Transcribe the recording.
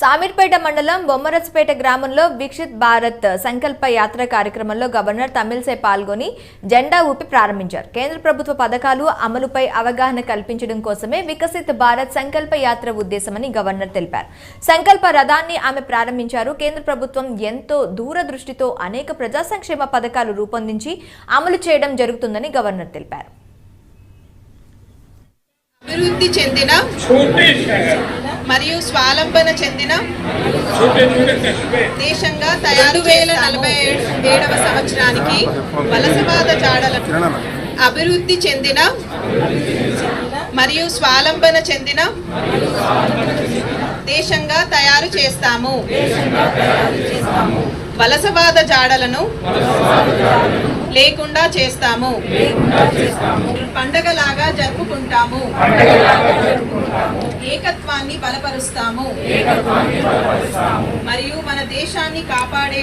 సామీర్పేట మండలం బొమ్మరస్పేట గ్రామంలో విక్షిత్ భారత్ సంకల్ప యాత్ర కార్యక్రమంలో గవర్నర్ తమిళసై పాల్గొని జెండా ఊపి ప్రారంభించారు. కేంద్ర ప్రభుత్వ పథకాలు అమలుపై అవగాహన కల్పించడం కోసమే వికసిత్ భారత్ సంకల్ప యాత్ర ఉద్దేశమని గవర్నర్ తెలిపారు. సంకల్ప రథాన్ని ఆమె ప్రారంభించారు. కేంద్ర ప్రభుత్వం ఎంతో దూరదృష్టితో అనేక ప్రజా సంక్షేమ పథకాలు రూపొందించి అమలు చేయడం జరుగుతుందని గవర్నర్ తెలిపారు. అభివృద్ధి చెందిన మరియు స్వాలంబన చెందిన దేశంగా తయారు వేల నలభై ఏడవ సంవత్సరానికి వలసవాద జాడలను అభివృద్ధి చెందిన మరియు స్వాలంబన చెందిన దేశంగా తయారు చేస్తాము. వలసవాద జాడలను లేకుండా చేస్తాము. పండగలాగా జరుపుకుంటాము. బలపరుస్తాము. మరియు మన దేశాన్ని కాపాడే